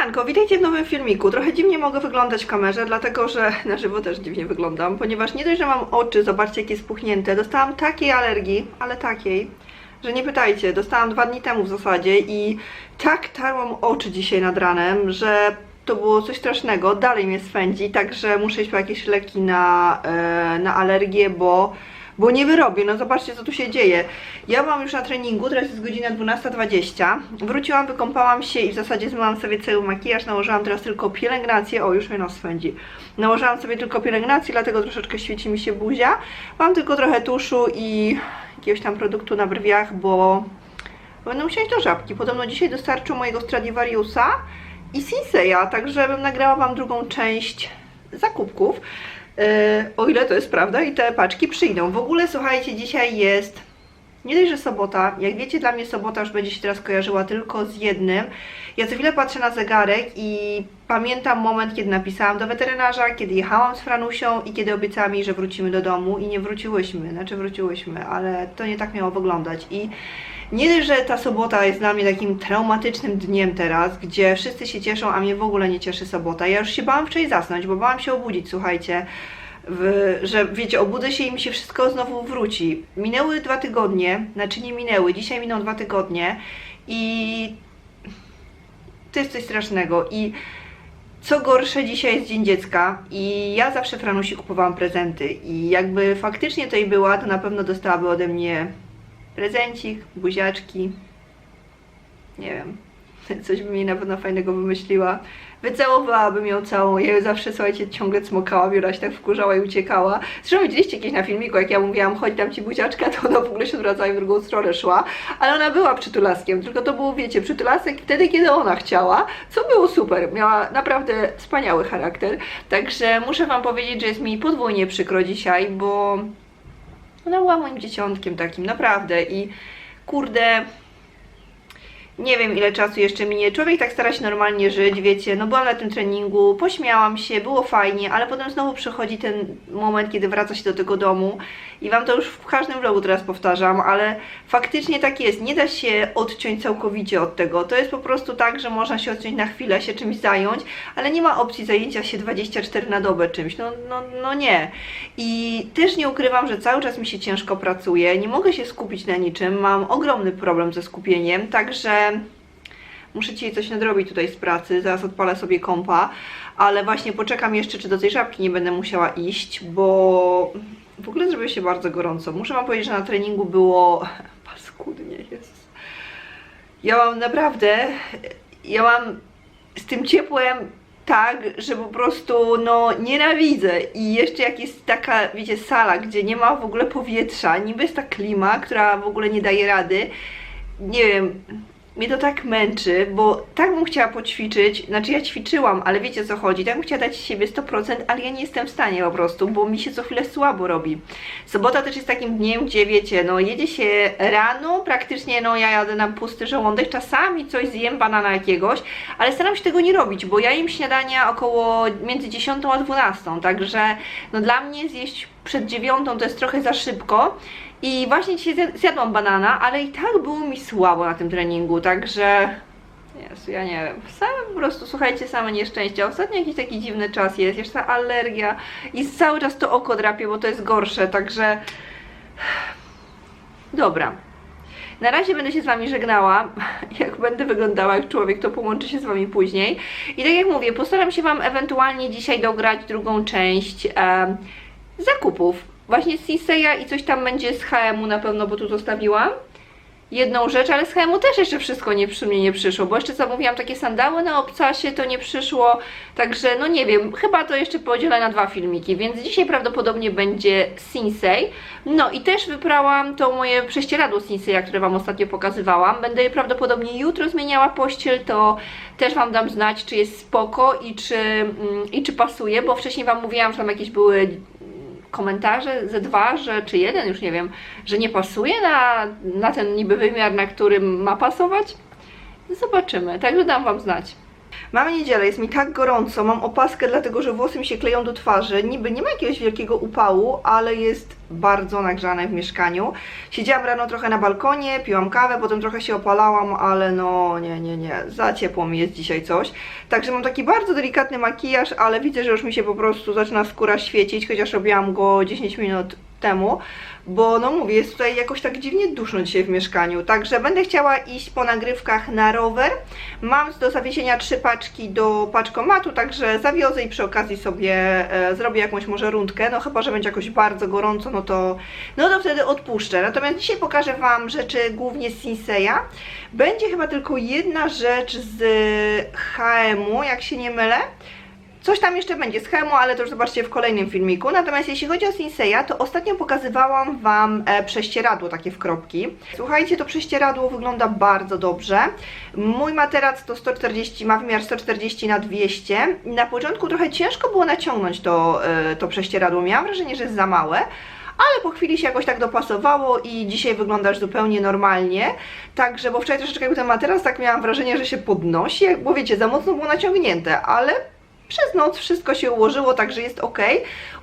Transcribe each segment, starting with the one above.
Siemanko, witajcie w nowym filmiku. Trochę dziwnie mogę wyglądać w kamerze, dlatego że na żywo też dziwnie wyglądam, ponieważ nie dość, że mam oczy, zobaczcie jakie spuchnięte, dostałam takiej alergii, ale takiej, że nie pytajcie, dostałam dwa dni temu w zasadzie i tak tarłam oczy dzisiaj nad ranem, że to było coś strasznego, dalej mnie swędzi, także muszę iść po jakieś leki na, e, na alergię, bo bo nie wyrobię, no zobaczcie co tu się dzieje. Ja byłam już na treningu, teraz jest godzina 12.20. Wróciłam, wykąpałam się i w zasadzie zmyłam sobie cały makijaż, nałożyłam teraz tylko pielęgnację. O, już mnie nos swędzi. Nałożyłam sobie tylko pielęgnację, dlatego troszeczkę świeci mi się buzia. Mam tylko trochę tuszu i jakiegoś tam produktu na brwiach, bo będę musiała iść do żabki. Podobno dzisiaj dostarczą mojego Stradivariusa i Sinseya, także bym nagrała Wam drugą część zakupków. Yy, o ile to jest prawda i te paczki przyjdą. W ogóle słuchajcie, dzisiaj jest nie dość, że sobota. Jak wiecie, dla mnie sobota już będzie się teraz kojarzyła tylko z jednym. Ja co chwilę patrzę na zegarek i pamiętam moment, kiedy napisałam do weterynarza, kiedy jechałam z Franusią i kiedy obiecałam jej, że wrócimy do domu i nie wróciłyśmy. Znaczy wróciłyśmy, ale to nie tak miało wyglądać. I nie że ta sobota jest dla mnie takim traumatycznym dniem teraz, gdzie wszyscy się cieszą, a mnie w ogóle nie cieszy sobota. Ja już się bałam wczoraj zasnąć, bo bałam się obudzić, słuchajcie. W, że wiecie, obudzę się i mi się wszystko znowu wróci. Minęły dwa tygodnie, znaczy nie minęły, dzisiaj miną dwa tygodnie i to jest coś strasznego. I co gorsze, dzisiaj jest Dzień Dziecka i ja zawsze Franusi kupowałam prezenty i jakby faktycznie tutaj była, to na pewno dostałaby ode mnie prezencik, buziaczki, nie wiem, coś bym jej na pewno fajnego wymyśliła. Wycałowałabym ją całą, ja ją zawsze, słuchajcie, ciągle cmokałam, Jura się tak wkurzała i uciekała. Zresztą widzieliście kiedyś na filmiku, jak ja mówiłam, chodź dam ci buziaczka, to ona w ogóle się odwracała i w drugą stronę szła, ale ona była przytulaskiem, tylko to był, wiecie, przytulasek wtedy, kiedy ona chciała, co było super, miała naprawdę wspaniały charakter, także muszę wam powiedzieć, że jest mi podwójnie przykro dzisiaj, bo ona była moim dzieciątkiem takim, naprawdę i kurde, nie wiem ile czasu jeszcze minie. Człowiek tak stara się normalnie żyć, wiecie, no byłam na tym treningu, pośmiałam się, było fajnie, ale potem znowu przychodzi ten moment, kiedy wraca się do tego domu i wam to już w każdym vlogu teraz powtarzam, ale faktycznie tak jest, nie da się odciąć całkowicie od tego. To jest po prostu tak, że można się odciąć na chwilę, się czymś zająć, ale nie ma opcji zajęcia się 24 na dobę czymś, no, no, no nie. I też nie ukrywam, że cały czas mi się ciężko pracuje, nie mogę się skupić na niczym, mam ogromny problem ze skupieniem, także muszę dzisiaj coś nadrobić tutaj z pracy, zaraz odpalę sobie kompa, ale właśnie poczekam jeszcze, czy do tej żabki nie będę musiała iść, bo w ogóle zrobiło się bardzo gorąco. Muszę wam powiedzieć, że na treningu było paskudnie jest. Ja mam naprawdę, ja mam z tym ciepłem tak, że po prostu no nienawidzę i jeszcze jak jest taka, wiecie, sala, gdzie nie ma w ogóle powietrza, niby jest ta klima, która w ogóle nie daje rady, nie wiem, mnie to tak męczy, bo tak bym chciała poćwiczyć, znaczy ja ćwiczyłam, ale wiecie co chodzi, tak bym chciała dać siebie 100%, ale ja nie jestem w stanie po prostu, bo mi się co chwilę słabo robi. Sobota też jest takim dniem, gdzie wiecie, no jedzie się rano, praktycznie no ja jadę na pusty żołądek, czasami coś zjem, banana jakiegoś, ale staram się tego nie robić, bo ja jem śniadania około między 10 a 12, także no dla mnie zjeść przed dziewiątą to jest trochę za szybko i właśnie dzisiaj zjad- zjadłam banana, ale i tak było mi słabo na tym treningu, także Jezu, ja nie wiem. Same po prostu, słuchajcie, same nieszczęście. Ostatnio jakiś taki dziwny czas jest, jeszcze ta alergia i cały czas to oko drapie, bo to jest gorsze, także dobra. Na razie będę się z Wami żegnała. Jak będę wyglądała jak człowiek, to połączę się z Wami później. I tak jak mówię, postaram się Wam ewentualnie dzisiaj dograć drugą część em, zakupów. Właśnie z Sinseya i coś tam będzie z HM-u na pewno, bo tu zostawiłam. Jedną rzecz, ale z HM-u też jeszcze wszystko nie przy mnie nie przyszło, bo jeszcze zamówiłam takie sandały na obcasie, to nie przyszło, także no nie wiem, chyba to jeszcze podzielę na dwa filmiki, więc dzisiaj prawdopodobnie będzie Sinsei. No i też wyprałam to moje prześcieradło Sinseya, które Wam ostatnio pokazywałam, będę je prawdopodobnie jutro zmieniała pościel, to też Wam dam znać, czy jest spoko i czy, mm, i czy pasuje, bo wcześniej Wam mówiłam, że tam jakieś były komentarze ze dwa, że, czy jeden, już nie wiem, że nie pasuje na, na ten niby wymiar, na którym ma pasować. Zobaczymy, także dam Wam znać. Mamy niedzielę, jest mi tak gorąco, mam opaskę dlatego, że włosy mi się kleją do twarzy. Niby nie ma jakiegoś wielkiego upału, ale jest bardzo nagrzane w mieszkaniu. Siedziałam rano trochę na balkonie, piłam kawę, potem trochę się opalałam, ale no nie, nie, nie, za ciepło mi jest dzisiaj coś. Także mam taki bardzo delikatny makijaż, ale widzę, że już mi się po prostu zaczyna skóra świecić, chociaż robiłam go 10 minut temu, bo no mówię, jest tutaj jakoś tak dziwnie duszno dzisiaj w mieszkaniu, także będę chciała iść po nagrywkach na rower. Mam do zawiesienia trzy paczki do paczkomatu, także zawiozę i przy okazji sobie e, zrobię jakąś może rundkę, no chyba, że będzie jakoś bardzo gorąco, no to, no to wtedy odpuszczę. Natomiast dzisiaj pokażę Wam rzeczy głównie z Sinseya. Będzie chyba tylko jedna rzecz z HM-u, jak się nie mylę. Coś tam jeszcze będzie z Hemu, ale to już zobaczcie w kolejnym filmiku. Natomiast jeśli chodzi o Sinseya, to ostatnio pokazywałam Wam e, prześcieradło takie w kropki. Słuchajcie, to prześcieradło wygląda bardzo dobrze. Mój materac to 140, ma wymiar 140 na 200. Na początku trochę ciężko było naciągnąć to, e, to prześcieradło. Miałam wrażenie, że jest za małe ale po chwili się jakoś tak dopasowało i dzisiaj wyglądasz zupełnie normalnie. Także, bo wczoraj troszeczkę jakby ten materac tak miałam wrażenie, że się podnosi, jak- bo wiecie, za mocno było naciągnięte, ale przez noc wszystko się ułożyło, także jest ok.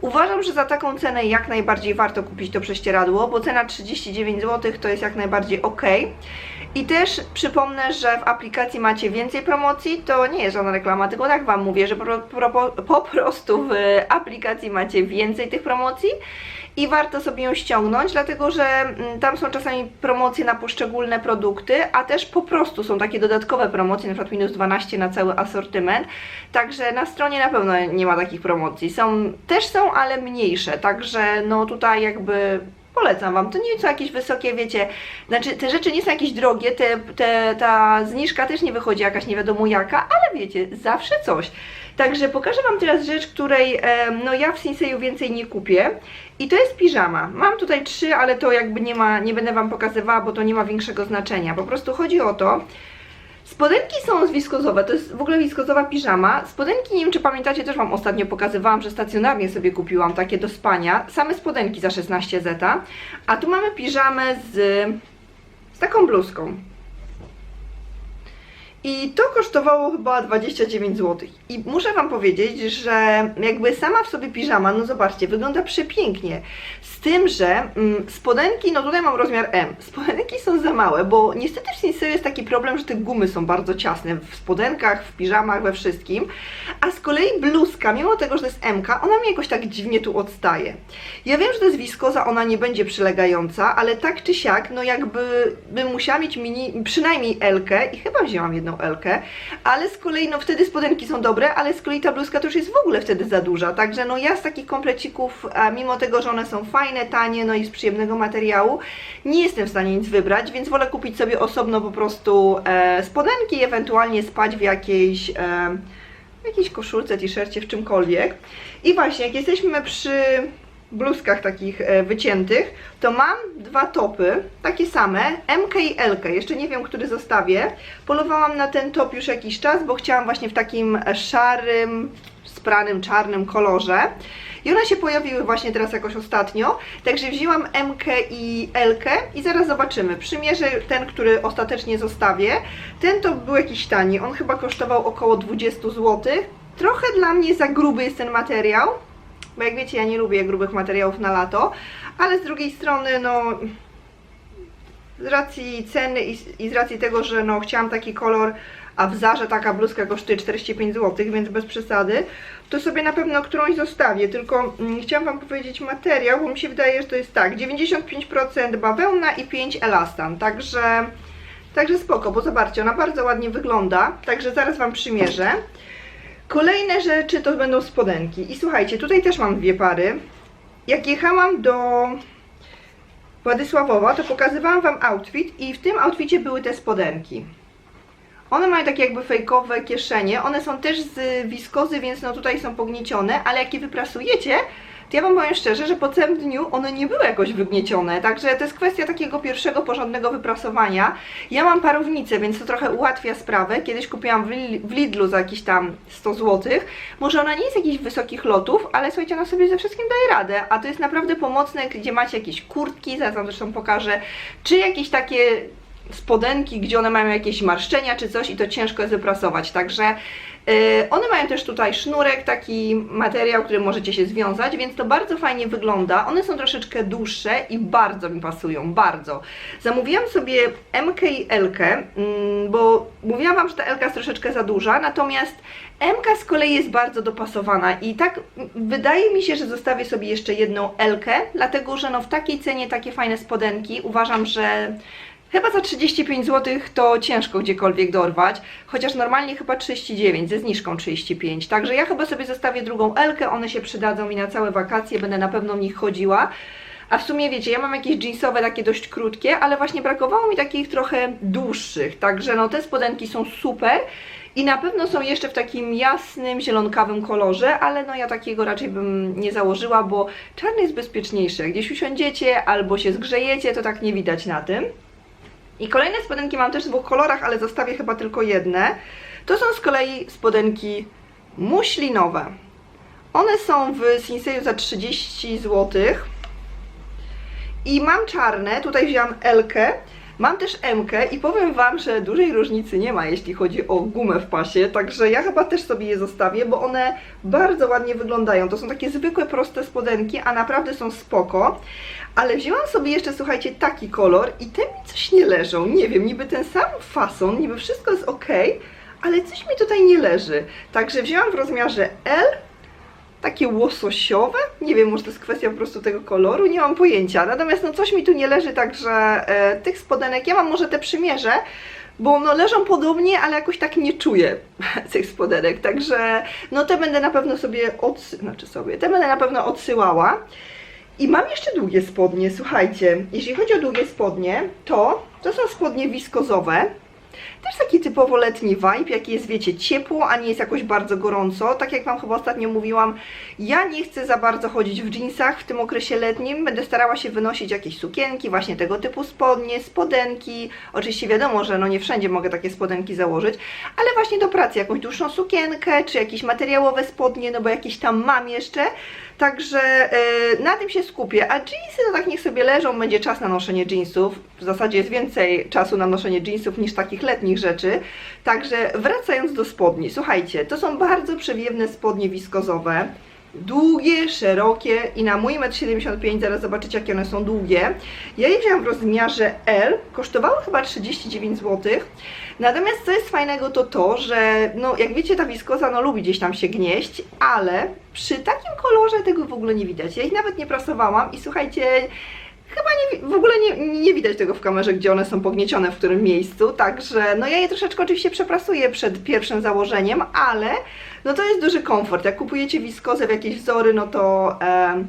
Uważam, że za taką cenę jak najbardziej warto kupić to prześcieradło, bo cena 39 zł to jest jak najbardziej ok. I też przypomnę, że w aplikacji macie więcej promocji, to nie jest żadna reklama, tylko tak Wam mówię, że po, po, po prostu w aplikacji macie więcej tych promocji i warto sobie ją ściągnąć, dlatego że mm, tam są czasami promocje na poszczególne produkty, a też po prostu są takie dodatkowe promocje, na przykład minus 12 na cały asortyment, także na stronie na pewno nie ma takich promocji. Są, też są, ale mniejsze, także no tutaj jakby polecam Wam. To nie są jakieś wysokie, wiecie, znaczy te rzeczy nie są jakieś drogie, te, te, ta zniżka też nie wychodzi jakaś nie wiadomo jaka, ale wiecie, zawsze coś. Także pokażę Wam teraz rzecz, której no ja w Sinseyu więcej nie kupię i to jest piżama. Mam tutaj trzy, ale to jakby nie ma, nie będę Wam pokazywała, bo to nie ma większego znaczenia. Po prostu chodzi o to, Spodenki są z wiskozowe, to jest w ogóle wiskozowa piżama. Spodenki, nie wiem czy pamiętacie, też Wam ostatnio pokazywałam, że stacjonarnie sobie kupiłam takie do spania. Same spodenki za 16 zeta. A tu mamy piżamę z, z taką bluzką. I to kosztowało chyba 29 zł. I muszę Wam powiedzieć, że jakby sama w sobie piżama, no zobaczcie, wygląda przepięknie. Z tym, że mm, spodenki, no tutaj mam rozmiar M. Spodenki są za małe, bo niestety w Sinseyu jest taki problem, że te gumy są bardzo ciasne w spodenkach, w piżamach, we wszystkim. A z kolei bluzka, mimo tego, że to jest M, ona mi jakoś tak dziwnie tu odstaje. Ja wiem, że to jest wiskoza, ona nie będzie przylegająca, ale tak czy siak, no jakby bym musiała mieć mini, przynajmniej L-kę i chyba wzięłam jedną L-kę, ale z kolei, no wtedy spodenki są dobre, ale z kolei ta bluzka to już jest w ogóle wtedy za duża, także no ja z takich komplecików, mimo tego, że one są fajne, tanie, no i z przyjemnego materiału, nie jestem w stanie nic wybrać, więc wolę kupić sobie osobno po prostu e, spodenki ewentualnie spać w jakiejś... E, jakiejś koszulce, t-shircie, w czymkolwiek. I właśnie, jak jesteśmy przy bluzkach takich e, wyciętych, to mam dwa topy, takie same, MK i LK, jeszcze nie wiem, który zostawię. Polowałam na ten top już jakiś czas, bo chciałam właśnie w takim e, szarym, spranym, czarnym kolorze. I one się pojawiły właśnie teraz jakoś ostatnio, także wzięłam MK i LK i zaraz zobaczymy. Przymierzę ten, który ostatecznie zostawię. Ten to był jakiś tani, on chyba kosztował około 20 zł. Trochę dla mnie za gruby jest ten materiał, bo jak wiecie, ja nie lubię grubych materiałów na lato, ale z drugiej strony, no z racji ceny i, i z racji tego, że no chciałam taki kolor, a w Zarze taka bluzka kosztuje 45 zł, więc bez przesady, to sobie na pewno którąś zostawię, tylko mm, chciałam Wam powiedzieć materiał, bo mi się wydaje, że to jest tak, 95% bawełna i 5 elastan, także, także spoko, bo zobaczcie, ona bardzo ładnie wygląda, także zaraz Wam przymierzę. Kolejne rzeczy to będą spodenki i słuchajcie, tutaj też mam dwie pary. Jak jechałam do Władysławowa, to pokazywałam Wam outfit i w tym outficie były te spodenki. One mają takie jakby fejkowe kieszenie, one są też z wiskozy, więc no tutaj są pogniecione, ale jak je wyprasujecie, to ja Wam powiem szczerze, że po całym dniu one nie były jakoś wygniecione, także to jest kwestia takiego pierwszego porządnego wyprasowania. Ja mam parownicę, więc to trochę ułatwia sprawę. Kiedyś kupiłam w Li- w Lidlu za jakieś tam 100 zł. Może ona nie jest jakichś wysokich lotów, ale słuchajcie, ona sobie ze wszystkim daje radę, a to jest naprawdę pomocne, gdzie macie jakieś kurtki, zaraz Wam zresztą pokażę, czy jakieś takie spodenki, gdzie one mają jakieś marszczenia czy coś i to ciężko jest wyprasować, także yy, one mają też tutaj sznurek, taki materiał, który możecie się związać, więc to bardzo fajnie wygląda. One są troszeczkę dłuższe i bardzo mi pasują, bardzo. Zamówiłam sobie MK i L, mm, bo mówiłam Wam, że ta L jest troszeczkę za duża, natomiast MK z kolei jest bardzo dopasowana i tak wydaje mi się, że zostawię sobie jeszcze jedną L, dlatego że no w takiej cenie takie fajne spodenki uważam, że Chyba za 35 zł to ciężko gdziekolwiek dorwać, chociaż normalnie chyba 39, ze zniżką 35. Także ja chyba sobie zostawię drugą Elkę, one się przydadzą mi na całe wakacje, będę na pewno w nich chodziła. A w sumie wiecie, ja mam jakieś jeansowe takie dość krótkie, ale właśnie brakowało mi takich trochę dłuższych, także no te spodenki są super. I na pewno są jeszcze w takim jasnym, zielonkawym kolorze, ale no ja takiego raczej bym nie założyła, bo czarny jest bezpieczniejszy. Jak gdzieś usiądziecie albo się zgrzejecie, to tak nie widać na tym. I kolejne spodenki mam też w dwóch kolorach, ale zostawię chyba tylko jedne. To są z kolei spodenki muślinowe. One są w Sinseju za 30 zł. I mam czarne, tutaj wziąłam Elkę, mam też Mkę i powiem Wam, że dużej różnicy nie ma, jeśli chodzi o gumę w pasie, także ja chyba też sobie je zostawię, bo one bardzo ładnie wyglądają. To są takie zwykłe, proste spodenki, a naprawdę są spoko. Ale wzięłam sobie jeszcze, słuchajcie, taki kolor i te mi coś nie leżą. Nie wiem, niby ten sam fason, niby wszystko jest ok, ale coś mi tutaj nie leży. Także wzięłam w rozmiarze L, takie łososiowe. Nie wiem, może to jest kwestia po prostu tego koloru, nie mam pojęcia. Natomiast no coś mi tu nie leży, także e, tych spodenek, ja mam może te przymierze, bo no leżą podobnie, ale jakoś tak nie czuję tych spodenek, także no te będę na pewno sobie odsy... znaczy sobie, te będę na pewno odsyłała. I mam jeszcze długie spodnie, słuchajcie, jeśli chodzi o długie spodnie, to to są spodnie wiskozowe, też taki typowo letni vibe, jaki jest, wiecie, ciepło, a nie jest jakoś bardzo gorąco. Tak jak Wam chyba ostatnio mówiłam, ja nie chcę za bardzo chodzić w jeansach w tym okresie letnim. Będę starała się wynosić jakieś sukienki, właśnie tego typu spodnie, spodenki. Oczywiście wiadomo, że no nie wszędzie mogę takie spodenki założyć, ale właśnie do pracy jakąś dłuższą sukienkę, czy jakieś materiałowe spodnie, no bo jakieś tam mam jeszcze. Także yy, na tym się skupię, a jeansy to tak niech sobie leżą, będzie czas na noszenie jeansów. W zasadzie jest więcej czasu na noszenie jeansów niż takich letnich rzeczy. Także wracając do spodni, słuchajcie, to są bardzo przewiewne spodnie wiskozowe. Długie, szerokie i na mój 1,75 m, zaraz zobaczycie jakie one są długie. Ja je wzięłam w rozmiarze L, kosztowały chyba 39 zł. Natomiast co jest fajnego to to, że no jak wiecie ta wiskoza no lubi gdzieś tam się gnieść, ale przy takim kolorze tego w ogóle nie widać. Ja ich nawet nie prasowałam i słuchajcie, chyba nie, w ogóle nie, nie widać tego w kamerze, gdzie one są pogniecione w którym miejscu, także no ja je troszeczkę oczywiście przeprasuję przed pierwszym założeniem, ale no to jest duży komfort. Jak kupujecie wiskozę w jakieś wzory, no to... E,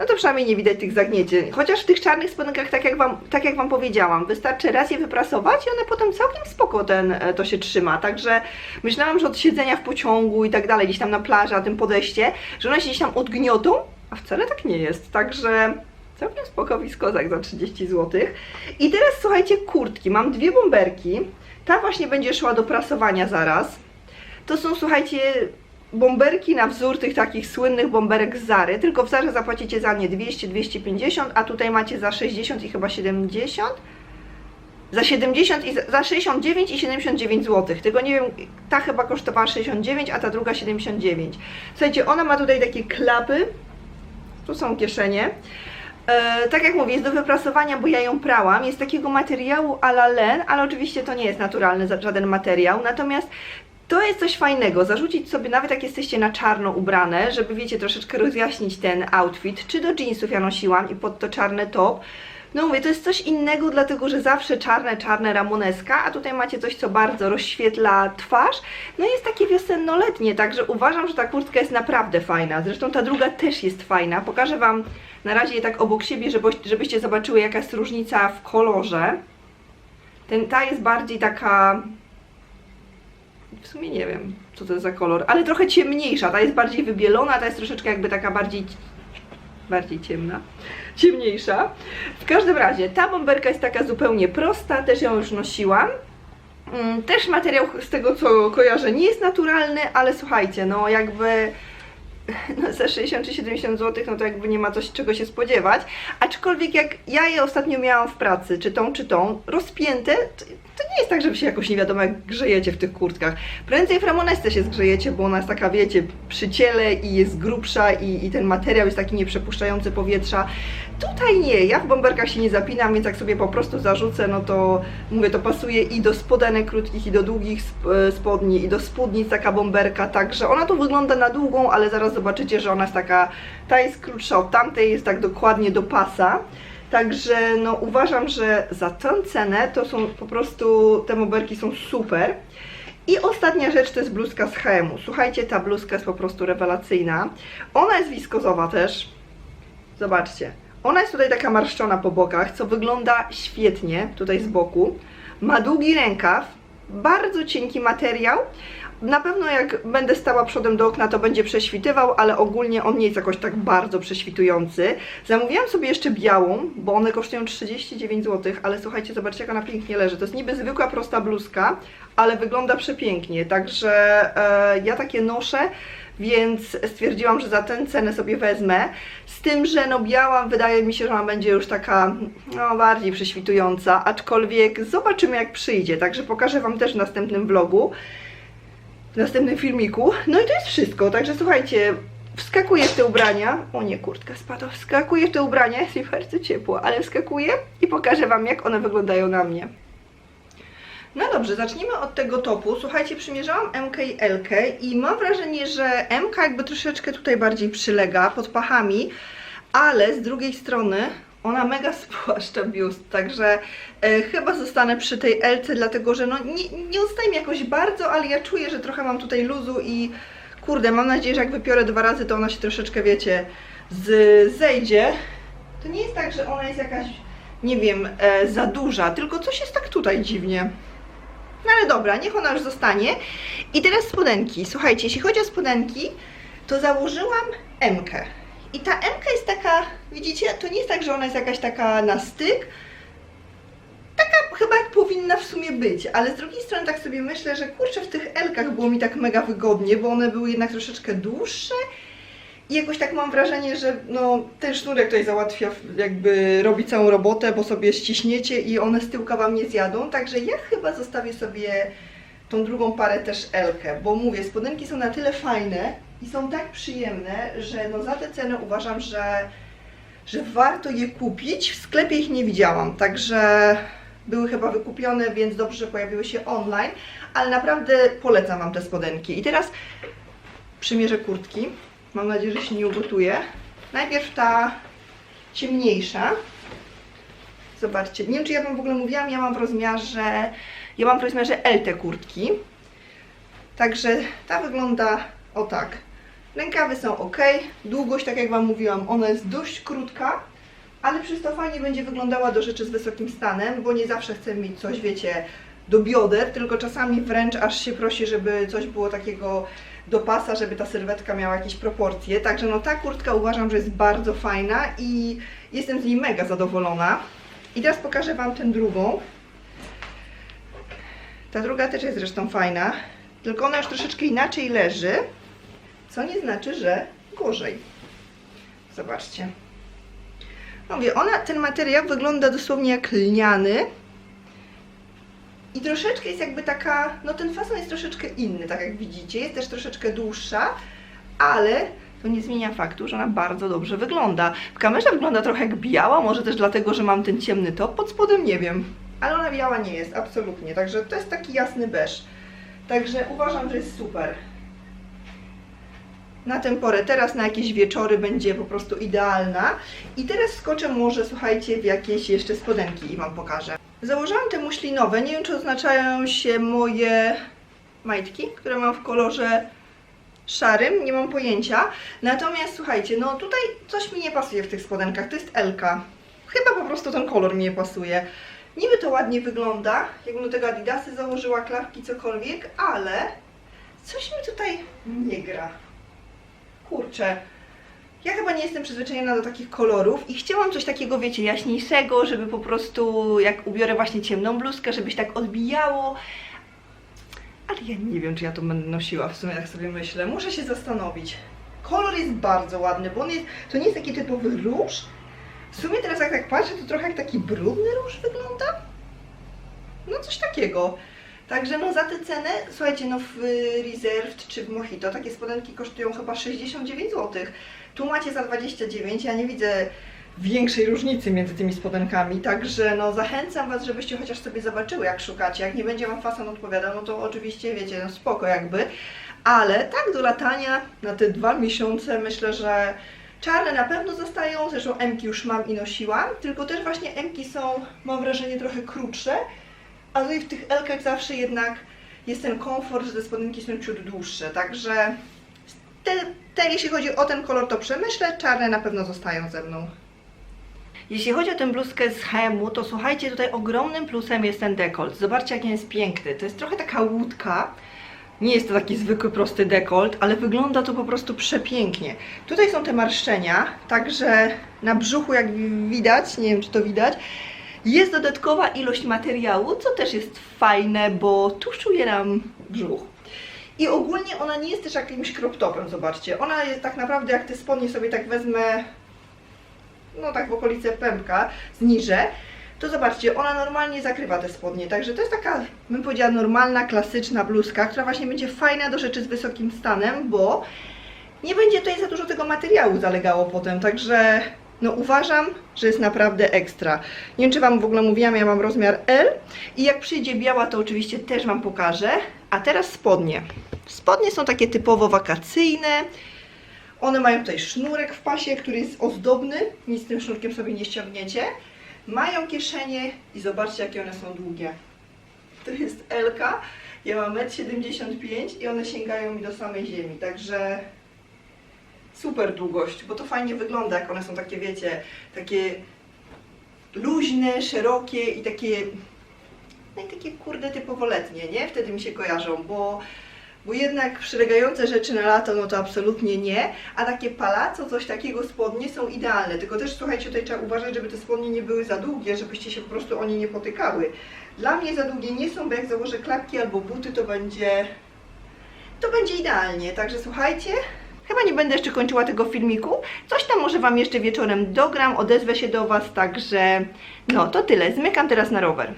no to przynajmniej nie widać tych zagniecień. Chociaż w tych czarnych spodenkach, tak jak wam, tak jak wam powiedziałam, wystarczy raz je wyprasować i one potem całkiem spoko ten, e, to się trzyma. Także myślałam, że od siedzenia w pociągu i tak dalej, gdzieś tam na plaży, na tym podejście, że one się gdzieś tam odgniotą, a wcale tak nie jest. Także całkiem spoko wiskozak za 30 zł. I teraz słuchajcie, kurtki. Mam dwie bomberki. Ta właśnie będzie szła do prasowania zaraz. To są, słuchajcie, bomberki na wzór tych takich słynnych bomberek z Zary, tylko w Zarze zapłacicie za nie 200-250, a tutaj macie za 60 i chyba 70 za 70 i za 69 i 79 zł. Tylko nie wiem, ta chyba kosztowała 69, a ta druga 79. Słuchajcie, ona ma tutaj takie klapy. Tu są kieszenie. E, tak jak mówię, jest do wyprasowania, bo ja ją prałam. Jest takiego materiału a la len, ale oczywiście to nie jest naturalny żaden materiał. Natomiast to jest coś fajnego, zarzucić sobie, nawet jak jesteście na czarno ubrane, żeby wiecie, troszeczkę rozjaśnić ten outfit, czy do jeansów ja nosiłam i pod to czarny top. No mówię, to jest coś innego, dlatego że zawsze czarne, czarne ramoneska, a tutaj macie coś, co bardzo rozświetla twarz. No jest takie wiosenno-letnie, także uważam, że ta kurtka jest naprawdę fajna. Zresztą ta druga też jest fajna. Pokażę Wam na razie je tak obok siebie, żeby, żebyście zobaczyły jaka jest różnica w kolorze. Ten, ta jest bardziej taka w sumie nie wiem, co to jest za kolor, ale trochę ciemniejsza. Ta jest bardziej wybielona, ta jest troszeczkę jakby taka bardziej bardziej ciemna, ciemniejsza. W każdym razie ta bomberka jest taka zupełnie prosta, też ją już nosiłam. Mm, Też materiał z tego co kojarzę nie jest naturalny, ale słuchajcie, no jakby no, za 60 czy 70 zł, no to jakby nie ma coś czego się spodziewać. Aczkolwiek jak ja je ostatnio miałam w pracy, czy tą, czy tą, rozpięte, to, nie jest tak, że wy się jakoś nie wiadomo jak grzejecie w tych kurtkach. Prędzej w Ramonesce się zgrzejecie, bo ona jest taka, wiecie, przy ciele i jest grubsza i, i ten materiał jest taki nieprzepuszczający powietrza. Tutaj nie, ja w bomberkach się nie zapinam, więc jak sobie po prostu zarzucę, no to mówię, to pasuje i do spodenek krótkich, i do długich e, spodni, i do spódnic taka bomberka, także ona tu wygląda na długą, ale zaraz zobaczycie, że ona jest taka, ta jest krótsza od tamtej, jest tak dokładnie do pasa. Także no uważam, że za tę cenę to są po prostu, te bomberki są super. I ostatnia rzecz to jest bluzka z HM-u. Słuchajcie, ta bluzka jest po prostu rewelacyjna. Ona jest wiskozowa też. Zobaczcie. Ona jest tutaj taka marszczona po bokach, co wygląda świetnie tutaj z boku. Ma długi rękaw, bardzo cienki materiał. Na pewno jak będę stała przodem do okna, to będzie prześwitywał, ale ogólnie on nie jest jakoś tak bardzo prześwitujący. Zamówiłam sobie jeszcze białą, bo one kosztują 39 zł, ale słuchajcie, zobaczcie jak ona pięknie leży. To jest niby zwykła, prosta bluzka, ale wygląda przepięknie, także e, ja takie noszę, więc stwierdziłam, że za tę cenę sobie wezmę. Z tym, że no biała wydaje mi się, że ona będzie już taka no, bardziej prześwitująca, aczkolwiek zobaczymy jak przyjdzie, także pokażę Wam też w następnym vlogu, w następnym filmiku. No i to jest wszystko, także słuchajcie, wskakuję w te ubrania, o nie, kurtka spadła, wskakuję w te ubrania, jest mi bardzo ciepło, ale wskakuję i pokażę Wam jak one wyglądają na mnie. No dobrze, zacznijmy od tego topu. Słuchajcie, przymierzałam MK i LK i mam wrażenie, że MK jakby troszeczkę tutaj bardziej przylega pod pachami, ale z drugiej strony ona mega spłaszcza biust, także e, chyba zostanę przy tej LC, dlatego że no nie, nie ustaje mi jakoś bardzo, ale ja czuję, że trochę mam tutaj luzu i kurde, mam nadzieję, że jak wypiorę dwa razy, to ona się troszeczkę, wiecie, z, zejdzie. To nie jest tak, że ona jest jakaś, nie wiem, e, za duża, tylko coś jest tak tutaj dziwnie. No ale dobra, niech ona już zostanie. I teraz spodenki. Słuchajcie, jeśli chodzi o spodenki, to założyłam M-kę. I ta M-ka jest taka, widzicie, to nie jest tak, że ona jest jakaś taka na styk. Taka chyba powinna w sumie być, ale z drugiej strony tak sobie myślę, że kurczę, w tych L-kach było mi tak mega wygodnie, bo one były jednak troszeczkę dłuższe. I jakoś tak mam wrażenie, że no, ten sznurek tutaj załatwia, jakby robi całą robotę, bo sobie ściśniecie i one z tyłka Wam nie zjadą. Także ja chyba zostawię sobie tą drugą parę też Elkę, bo mówię, spodenki są na tyle fajne i są tak przyjemne, że no za tę cenę uważam, że, że warto je kupić. W sklepie ich nie widziałam, także były chyba wykupione, więc dobrze, że pojawiły się online, ale naprawdę polecam Wam te spodenki. I teraz przymierzę kurtki. Mam nadzieję, że się nie ugotuje. Najpierw ta ciemniejsza. Zobaczcie, nie wiem czy ja Wam w ogóle mówiłam, ja mam w rozmiarze, ja mam w rozmiarze L te kurtki. Także ta wygląda o tak. Rękawy są ok, długość, tak jak Wam mówiłam, ona jest dość krótka, ale przez to fajnie będzie wyglądała do rzeczy z wysokim stanem, bo nie zawsze chcę mieć coś, wiecie, do bioder, tylko czasami wręcz aż się prosi, żeby coś było takiego do pasa, żeby ta sylwetka miała jakieś proporcje. Także no ta kurtka uważam, że jest bardzo fajna i jestem z niej mega zadowolona. I teraz pokażę Wam tę drugą. Ta druga też jest zresztą fajna, tylko ona już troszeczkę inaczej leży, co nie znaczy, że gorzej. Zobaczcie. Mówię, ona, ten materiał wygląda dosłownie jak lniany, i troszeczkę jest jakby taka, no ten fason jest troszeczkę inny, tak jak widzicie, jest też troszeczkę dłuższa, ale to nie zmienia faktu, że ona bardzo dobrze wygląda. W kamerze wygląda trochę jak biała, może też dlatego, że mam ten ciemny top pod spodem, nie wiem. Ale ona biała nie jest, absolutnie, także to jest taki jasny beż. Także uważam, że jest super. Na tę porę, teraz na jakieś wieczory będzie po prostu idealna. I teraz skoczę może, słuchajcie, w jakieś jeszcze spodenki i Wam pokażę. Założyłam te muślinowe, nie wiem czy oznaczają się moje majtki, które mam w kolorze szarym, nie mam pojęcia. Natomiast słuchajcie, no tutaj coś mi nie pasuje w tych spodenkach, to jest Elka. Chyba po prostu ten kolor mi nie pasuje. Niby to ładnie wygląda, jakbym do tego adidasy założyła, klapki, cokolwiek, ale coś mi tutaj nie gra. Kurczę, ja chyba nie jestem przyzwyczajona do takich kolorów i chciałam coś takiego, wiecie, jaśniejszego, żeby po prostu jak ubiorę właśnie ciemną bluzkę, żeby się tak odbijało. Ale ja nie wiem, czy ja to będę nosiła, w sumie tak sobie myślę. Muszę się zastanowić. Kolor jest bardzo ładny, bo on jest, to nie jest taki typowy róż. W sumie teraz jak tak patrzę, to trochę jak taki brudny róż wygląda. No coś takiego. Także no za tę cenę, słuchajcie, no w Reserved czy w Mojito takie spodenki kosztują chyba 69 zł. Tu macie za 29, ja nie widzę większej różnicy między tymi spodenkami, także no zachęcam Was, żebyście chociaż sobie zobaczyły jak szukacie. Jak nie będzie Wam fason odpowiadał, no to oczywiście wiecie, no spoko jakby. Ale tak do latania na te dwa miesiące myślę, że czarne na pewno zostają, zresztą Emki już mam i nosiłam, tylko też właśnie Emki są, mam wrażenie, trochę krótsze, a tutaj w tych Elkach zawsze jednak jest ten komfort, że te spodenki są ciut dłuższe, także te, te, jeśli chodzi o ten kolor, to przemyślę, czarne na pewno zostają ze mną. Jeśli chodzi o tę bluzkę z Hemu, to słuchajcie, tutaj ogromnym plusem jest ten dekolt. Zobaczcie, jak on jest piękny. To jest trochę taka łódka. Nie jest to taki zwykły, prosty dekolt, ale wygląda to po prostu przepięknie. Tutaj są te marszczenia, także na brzuchu, jak widać, nie wiem czy to widać, jest dodatkowa ilość materiału, co też jest fajne, bo tuszuje nam brzuch. I ogólnie ona nie jest też jakimś crop topem, zobaczcie. Ona jest tak naprawdę, jak te spodnie sobie tak wezmę, no tak w okolice pępka, zniżę, to zobaczcie, ona normalnie zakrywa te spodnie. Także to jest taka, bym powiedziała, normalna, klasyczna bluzka, która właśnie będzie fajna do rzeczy z wysokim stanem, bo nie będzie tutaj za dużo tego materiału zalegało potem, także no uważam, że jest naprawdę ekstra. Nie wiem, czy Wam w ogóle mówiłam, ja mam rozmiar L i jak przyjdzie biała, to oczywiście też Wam pokażę. A teraz spodnie. Spodnie są takie typowo wakacyjne. One mają tutaj sznurek w pasie, który jest ozdobny, nic z tym sznurkiem sobie nie ściągniecie. Mają kieszenie i zobaczcie, jakie one są długie. To jest Elka, ja mam 1,75 m i one sięgają mi do samej ziemi, także super długość, bo to fajnie wygląda, jak one są takie, wiecie, takie luźne, szerokie i takie, no i takie kurde typowo letnie, nie? Wtedy mi się kojarzą, bo, bo jednak przylegające rzeczy na lato, no to absolutnie nie, a takie palaco, coś takiego spodnie są idealne, tylko też słuchajcie, tutaj trzeba uważać, żeby te spodnie nie były za długie, żebyście się po prostu o nie nie potykały. Dla mnie za długie nie są, bo jak założę klapki albo buty, to będzie, to będzie idealnie, także słuchajcie, Chyba nie będę jeszcze kończyła tego filmiku. Coś tam może Wam jeszcze wieczorem dogram, odezwę się do Was, także no to tyle. Zmykam teraz na rower.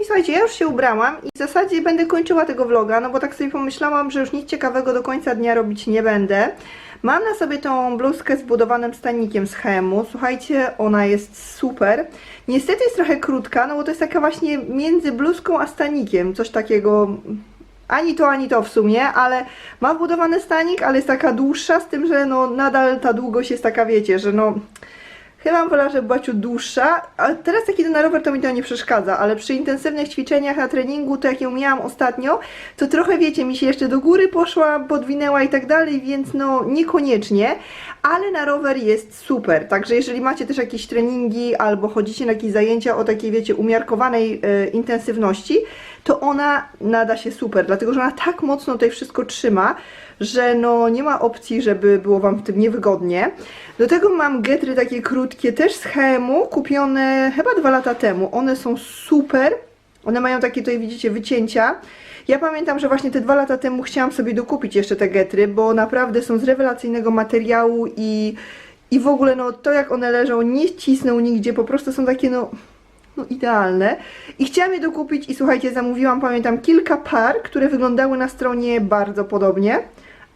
I słuchajcie, ja już się ubrałam i w zasadzie będę kończyła tego vloga, no bo tak sobie pomyślałam, że już nic ciekawego do końca dnia robić nie będę. Mam na sobie tą bluzkę z budowanym stanikiem z Hemu. Słuchajcie, ona jest super. Niestety jest trochę krótka, no bo to jest taka właśnie między bluzką a stanikiem. Coś takiego ani to, ani to w sumie, ale ma wbudowany stanik, ale jest taka dłuższa, z tym, że no nadal ta długość jest taka, wiecie, że no chyba wolała, żeby była ciut dłuższa, a teraz jak idę na rower, to mi to nie przeszkadza, ale przy intensywnych ćwiczeniach na treningu, to jak ją miałam ostatnio, to trochę, wiecie, mi się jeszcze do góry poszła, podwinęła i tak dalej, więc no niekoniecznie, ale na rower jest super, także jeżeli macie też jakieś treningi albo chodzicie na jakieś zajęcia o takiej, wiecie, umiarkowanej e, intensywności, to ona nada się super, dlatego że ona tak mocno tutaj wszystko trzyma, że no nie ma opcji, żeby było Wam w tym niewygodnie. Do tego mam getry takie krótkie, też z H&M-u, kupione chyba dwa lata temu. One są super, one mają takie tutaj widzicie wycięcia. Ja pamiętam, że właśnie te dwa lata temu chciałam sobie dokupić jeszcze te getry, bo naprawdę są z rewelacyjnego materiału i, i w ogóle no to jak one leżą nie cisną nigdzie, po prostu są takie no idealne. I chciałam je dokupić i słuchajcie, zamówiłam, pamiętam, kilka par, które wyglądały na stronie bardzo podobnie,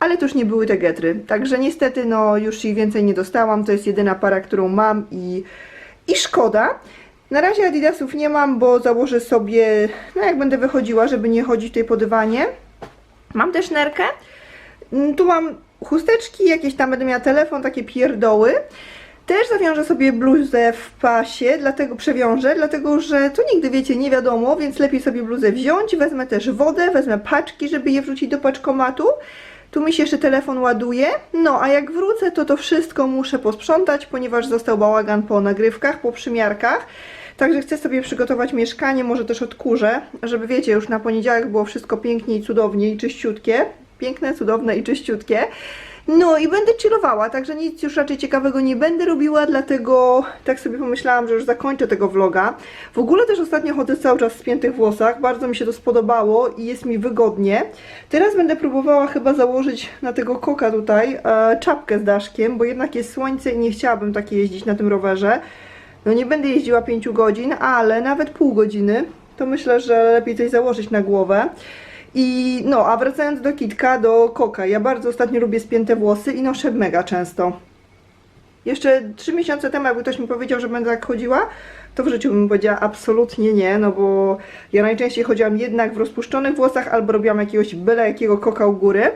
ale to już nie były te getry. Także niestety, no już ich więcej nie dostałam, to jest jedyna para, którą mam i, i szkoda. Na razie adidasów nie mam, bo założę sobie, no jak będę wychodziła, żeby nie chodzić tutaj po dywanie. Mam też nerkę. Mm, Tu mam chusteczki, jakieś tam będę miała telefon, takie pierdoły. Też zawiążę sobie bluzę w pasie, dlatego przewiążę, dlatego że to nigdy wiecie, nie wiadomo, więc lepiej sobie bluzę wziąć. Wezmę też wodę, wezmę paczki, żeby je wrzucić do paczkomatu. Tu mi się jeszcze telefon ładuje. No, a jak wrócę, to to wszystko muszę posprzątać, ponieważ został bałagan po nagrywkach, po przymiarkach. Także chcę sobie przygotować mieszkanie, może też odkurzę, żeby wiecie, już na poniedziałek było wszystko pięknie i cudownie i czyściutkie. Piękne, cudowne i czyściutkie. No i będę chillowała, także nic już raczej ciekawego nie będę robiła, dlatego tak sobie pomyślałam, że już zakończę tego vloga. W ogóle też ostatnio chodzę cały czas w spiętych włosach, bardzo mi się to spodobało i jest mi wygodnie. Teraz będę próbowała chyba założyć na tego koka tutaj e, czapkę z daszkiem, bo jednak jest słońce i nie chciałabym tak jeździć na tym rowerze. No nie będę jeździła 5 godzin, ale nawet pół godziny, to myślę, że lepiej coś założyć na głowę. I no, a wracając do kitka, do koka, ja bardzo ostatnio lubię spięte włosy i noszę mega często. Jeszcze 3 miesiące temu, jakby ktoś mi powiedział, że będę tak chodziła, to w życiu bym powiedziała absolutnie nie, no bo ja najczęściej chodziłam jednak w rozpuszczonych włosach albo robiłam jakiegoś byle jakiego koka u góry.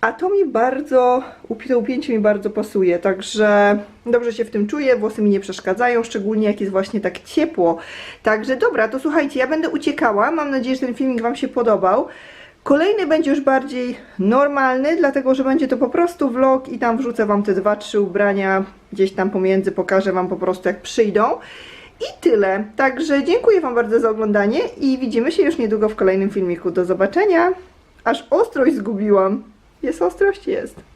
A to mi bardzo, to upięcie mi bardzo pasuje, także dobrze się w tym czuję, włosy mi nie przeszkadzają, szczególnie jak jest właśnie tak ciepło. Także dobra, to słuchajcie, ja będę uciekała, mam nadzieję, że ten filmik Wam się podobał. Kolejny będzie już bardziej normalny, dlatego że będzie to po prostu vlog i tam wrzucę Wam te dwa, trzy ubrania gdzieś tam pomiędzy, pokażę Wam po prostu jak przyjdą. I tyle. Także dziękuję Wam bardzo za oglądanie i widzimy się już niedługo w kolejnym filmiku. Do zobaczenia. Aż ostrość zgubiłam. Jest ostrość? Jest.